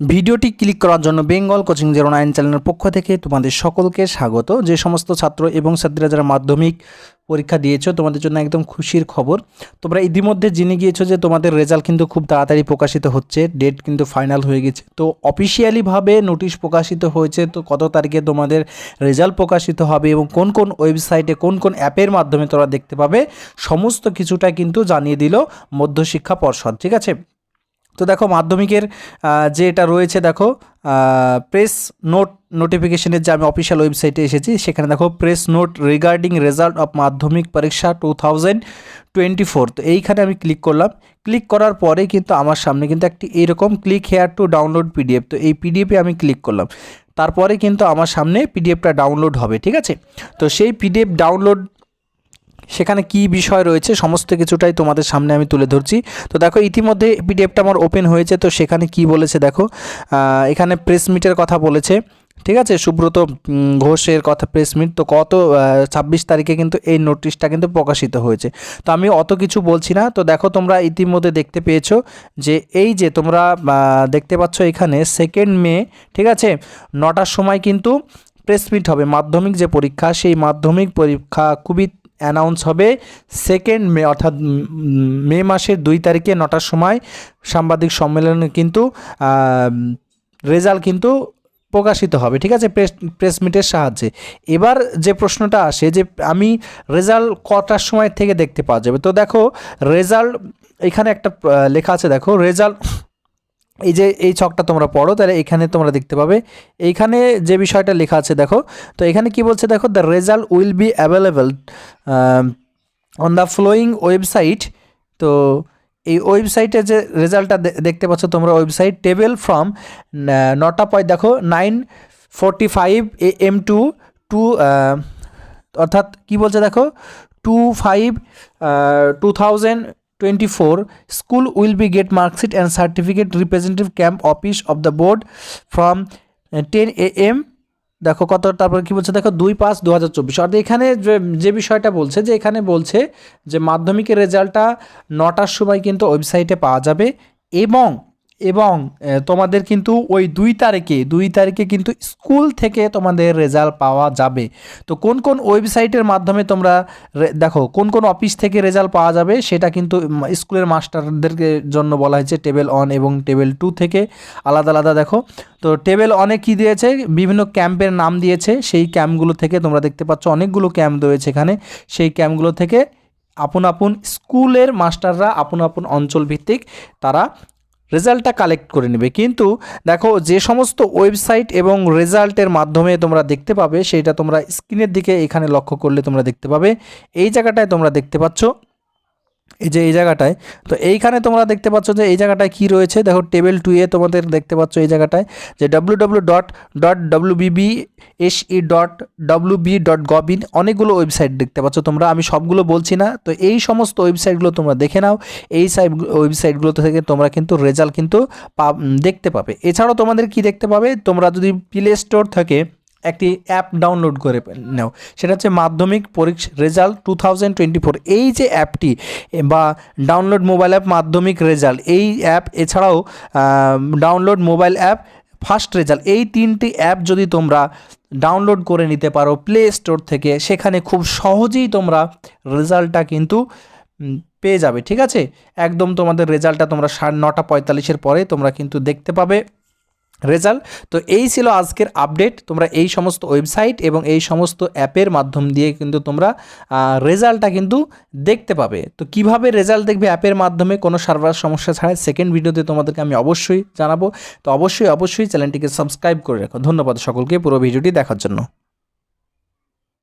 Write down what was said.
ভিডিওটি ক্লিক করার জন্য বেঙ্গল কোচিং জিরো নাইন চ্যানেলের পক্ষ থেকে তোমাদের সকলকে স্বাগত। যে সমস্ত ছাত্র এবং ছাত্রীরা যারা মাধ্যমিক পরীক্ষা দিয়েছ, তোমাদের জন্য একদম খুশির খবর। তোমরা ইতিমধ্যে জেনে গিয়েছো যে তোমাদের রেজাল্ট কিন্তু খুব তাড়াতাড়ি প্রকাশিত হচ্ছে, ডেট কিন্তু ফাইনাল হয়ে গেছে। তো অফিসিয়ালিভাবে নোটিশ প্রকাশিত হয়েছে, তো কত তারিখে তোমাদের রেজাল্ট প্রকাশিত হবে এবং কোন কোন ওয়েবসাইটে, কোন কোন অ্যাপের মাধ্যমে তোমরা দেখতে পাবে, সমস্ত কিছুটা কিন্তু জানিয়ে দিল মধ্যশিক্ষা পর্ষদ, ঠিক আছে? তো দেখো মাধ্যমিকের যে এটা রয়েছে দেখো প্রেস নোট নোটিফিকেশনের যে আমি অফিসিয়াল ওয়েবসাইটে এসেছি, সেখানে দেখো press note regarding result of Madhyamik পরীক্ষা টু থাউজেন্ড টোয়েন্টি ফোর তো এইখানে আমি ক্লিক করলাম। ক্লিক করার পরে কিন্তু আমার সামনে কিন্তু একটি এইরকম click here to download PDF তো এই পিডিএফে আমি ক্লিক করলাম। তারপরে কিন্তু আমার সামনে পিডিএফটা ডাউনলোড হবে, ঠিক আছে? তো সেই পিডিএফ ডাউনলোড সেখানে কি বিষয় রয়েছে, সমস্ত কিছুটাই তোমাদের সামনে আমি তুলে ধরছি। তো দেখো, ইতিমধ্যে পিডিএফটা আমার ওপেন হয়েছে, তো সেখানে কি বলেছে দেখো এখানে প্রেস মিটের কথা বলেছে, ঠিক আছে? সুব্রত ঘোষের কথা প্রেস মিট তো কত ছাব্বিশ তারিখে কিন্তু এই নোটিশটা কিন্তু প্রকাশিত হয়েছে। তো আমি অত কিছু বলছি না, তো দেখো তোমরা ইতিমধ্যে দেখতে পেয়েছ যে এই যে তোমরা দেখতে পাচ্ছ এখানে সেকেন্ড মে, ঠিক আছে? নটার সময় কিন্তু প্রেস মিট হবে, মাধ্যমিক যে পরীক্ষা, সেই মাধ্যমিক পরীক্ষা খুবই অ্যানাউন্স হবে সেকেন্ড মে অর্থাৎ মে মাসের দুই তারিখে নটার সময় সাংবাদিক সম্মেলনে কিন্তু রেজাল্ট কিন্তু প্রকাশিত হবে। ঠিক আছে? প্রেস প্রেস মিটের সাহায্যে। এবার যে প্রশ্নটা আসে যে আমি রেজাল্ট কটার সময় থেকে দেখতে পাওয়া যাবে? তো দেখো রেজাল্ট এখানে একটা লেখা আছে, দেখো রেজাল্ট এই যে এই ছকটা তোমরা পড়ো, তাহলে এখানে তোমরা দেখতে পাবে। এইখানে যে বিষয়টা লেখা আছে, দেখো, তো এখানে কি বলছে, দেখো the result will be available on the following website তো এই ওয়েবসাইটে যে রেজাল্টটা দেখতে পাচ্ছ তোমরা ওয়েবসাইট টেবিল ফ্রম নটা পয় দেখো nine forty five A M to to অর্থাৎ কি বলছে, দেখো two five two thousand twenty school will be get get marksheet and certificate representative camp office of the board from ten A M দেখো কত, তারপর কি বলছে? দেখো দুই পাঁচ দু হাজার চব্বিশ। অর্থাৎ এখানে যে- যে বিষয়টা বলছে, যে এখানে বলছে যে মাধ্যমিকের রেজাল্টটা নটার সময় কিন্তু ওয়েবসাইটে পাওয়া যাবে এবং এবং তোমাদের কিন্তু ওই দুই তারিখে দুই তারিখে কিন্তু স্কুল থেকে তোমাদের রেজাল্ট পাওয়া যাবে। তো কোন কোন ওয়েবসাইটের মাধ্যমে তোমরা দেখো, কোন কোন অফিস থেকে রেজাল্ট পাওয়া যাবে সেটা কিন্তু স্কুলের মাস্টারদেরকে জন্য বলা হয়েছে টেবিল ওয়ান এবং টেবিল টু থেকে। আলাদা আলাদা দেখো, তো টেবিল অনেক কী দিয়েছে? বিভিন্ন ক্যাম্পের নাম দিয়েছে। সেই ক্যাম্পগুলো থেকে তোমরা দেখতে পাচ্ছ অনেকগুলো ক্যাম্প রয়েছে এখানে। সেই ক্যাম্পগুলো থেকে আপন আপন স্কুলের মাস্টাররা আপন আপন অঞ্চল ভিত্তিক তারা রেজাল্টটা কালেক্ট করে নেবে। কিন্তু দেখো, যে সমস্ত ওয়েবসাইট এবং রেজাল্টের মাধ্যমে তোমরা দেখতে পাবে, সেটা তোমরা স্ক্রিনের দিকে এখানে লক্ষ্য করলে তোমরা দেখতে পাবে। এই জায়গাটায় তোমরা দেখতে পাচ্ছ এই যে এই জায়গাটায়, তো এইখানে তোমরা দেখতে পাচ্ছ যে এই জায়গাটায় কি রয়েছে? দেখো টেবিল টু এ তোমাদের দেখতে পাচ্ছ এই জায়গাটায় যে W W dot dot W BB E dot W B dot gov in অনেকগুলো ওয়েবসাইট দেখতে পাচ্ছ তোমরা। আমি সবগুলো বলছি না, তো এই সমস্ত ওয়েবসাইটগুলো তোমরা দেখে নাও। এই সাইট ওয়েবসাইটগুলো থেকে তোমরা কিন্তু রেজাল্ট কিন্তু দেখতে পাবে। এছাড়াও তোমাদের কি দেখতে পাবে? তোমরা যদি প্লে স্টোর থেকে একটি অ্যাপ ডাউনলোড করে নাও। সেটা হচ্ছে মাধ্যমিক পরীক্ষা, result two thousand twenty four. এই যে অ্যাপটি বা download mobile app Madhyamik result, এই অ্যাপ এছাড়াও download mobile app first result, এই তিনটি অ্যাপ যদি তোমরা ডাউনলোড করে নিতে পারো প্লে স্টোর থেকে, সেখানে খুব সহজেই তোমরা রেজাল্টটা কিন্তু পেয়ে যাবে, ঠিক আছে? একদম তোমাদের রেজাল্টটা তোমরা সাড়ে নটা পঁয়তাল্লিশের পরে তোমরা কিন্তু দেখতে পাবে। রেজাল্ট। তো এই ছিল আজকের আপডেট। তোমরা এই সমস্ত ওয়েবসাইট এবং এই সমস্ত অ্যাপের মাধ্যম দিয়ে কিন্তু তোমরা রেজাল্টটা কিন্তু দেখতে পাবে। তো কীভাবে রেজাল্ট দেখবে অ্যাপের মাধ্যমে? কোনো সার্ভার সমস্যা ছাড়াই সেকেন্ড ভিডিওতে তোমাদেরকে আমি অবশ্যই জানাব। তো অবশ্যই অবশ্যই চ্যানেলটিকে সাবস্ক্রাইব করে রাখো। ধন্যবাদ সকলকে। পুরো ভিডিওটি দেখার জন্য।